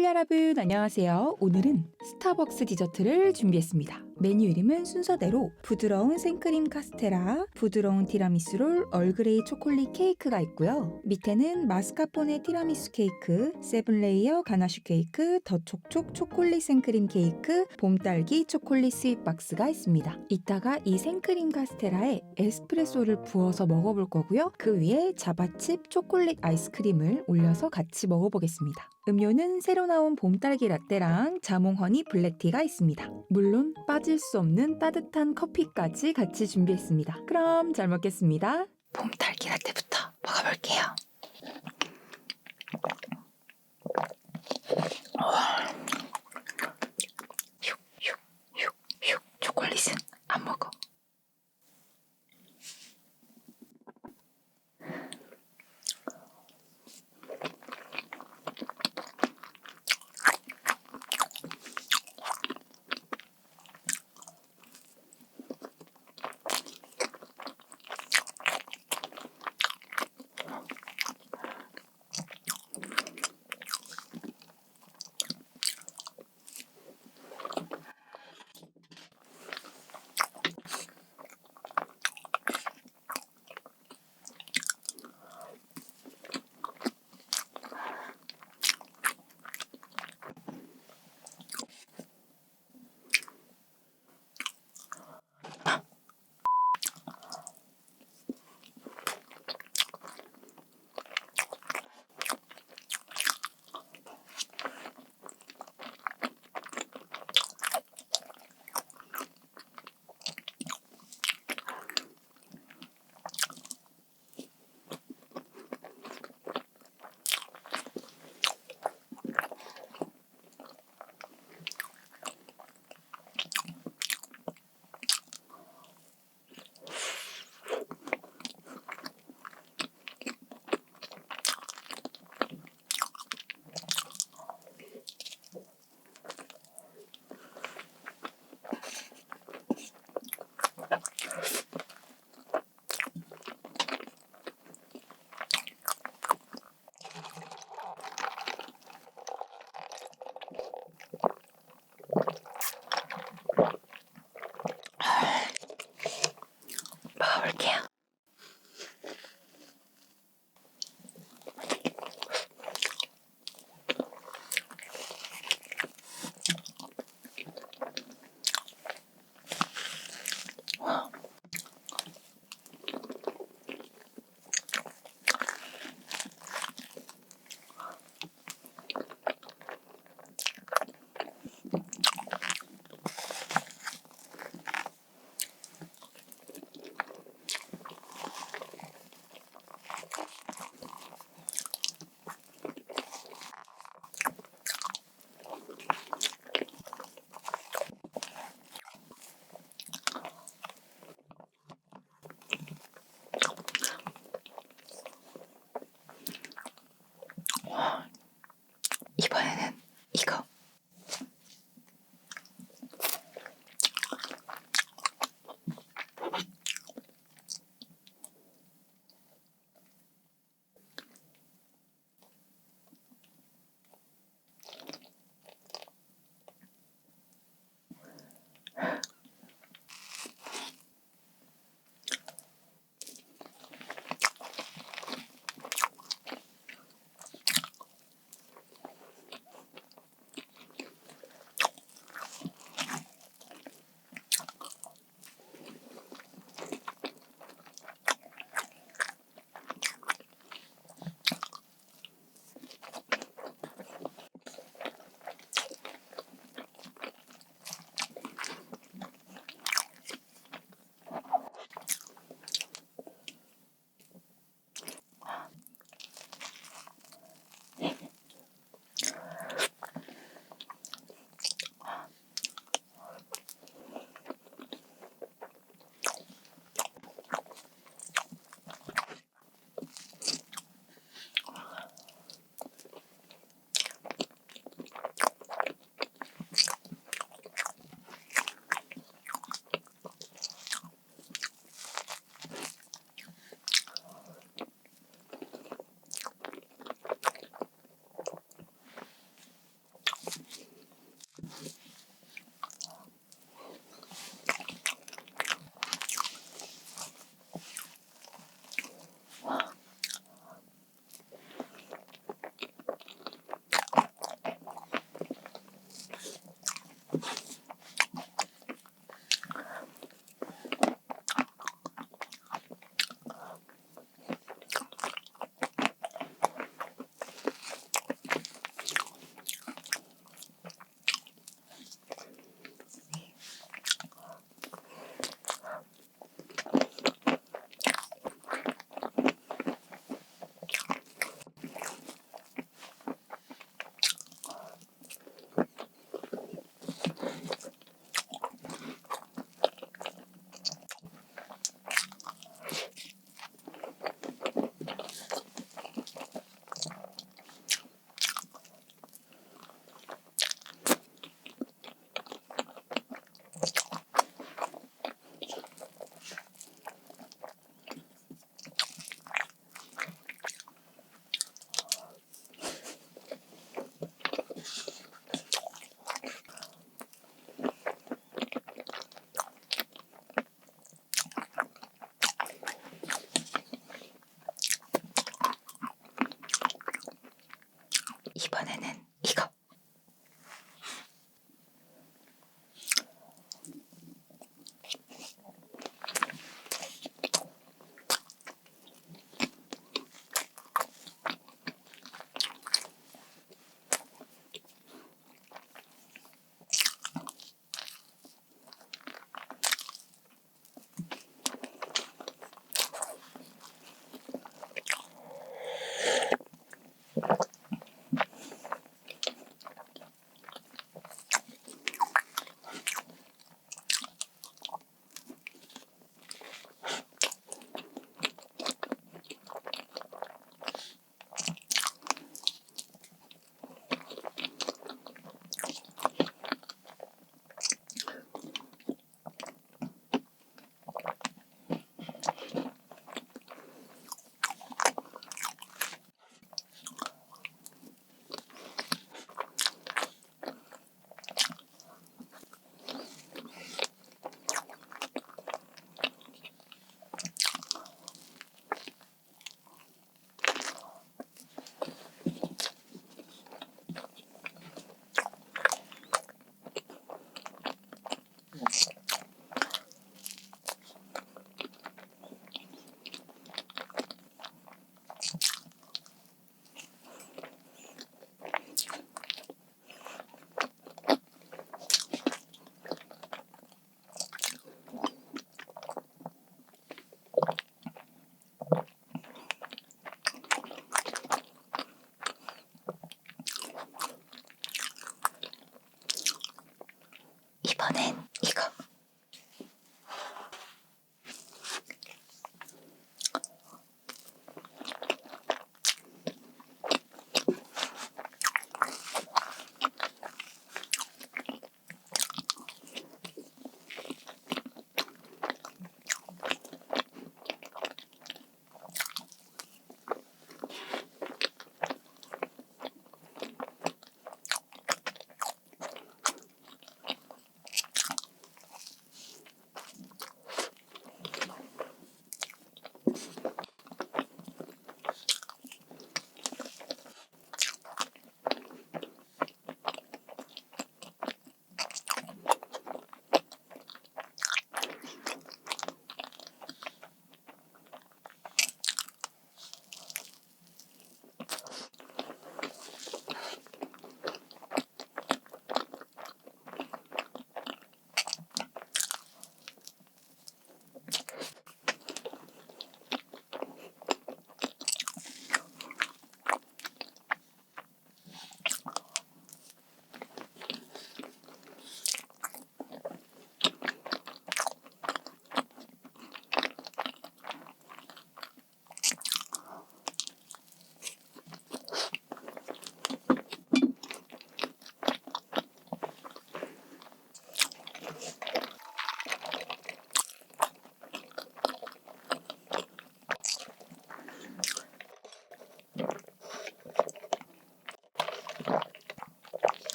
홀리 여러분 안녕하세요. 오늘은 스타벅스 디저트를 준비했습니다. 메뉴 이름은 순서대로 부드러운 생크림 카스테라, 부드러운 티라미수롤, 얼그레이 초콜릿 케이크가 있고요. 밑에는 마스카포네 티라미수 케이크, 세븐레이어 가나슈 케이크, 더 촉촉 초콜릿 생크림 케이크, 봄딸기 초콜릿 스윗 박스가 있습니다. 이따가 이 생크림 카스테라에 에스프레소를 부어서 먹어볼 거고요. 그 위에 자바칩 초콜릿 아이스크림을 올려서 같이 먹어보겠습니다. 음료는 새로 나온 봄딸기 라떼랑 자몽 허니 블랙티가 있습니다. 물론 빠질 수 없는 따뜻한 커피까지 같이 준비했습니다. 그럼 잘 먹겠습니다. 봄 딸기 라떼부터 먹어볼게요.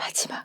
마지막.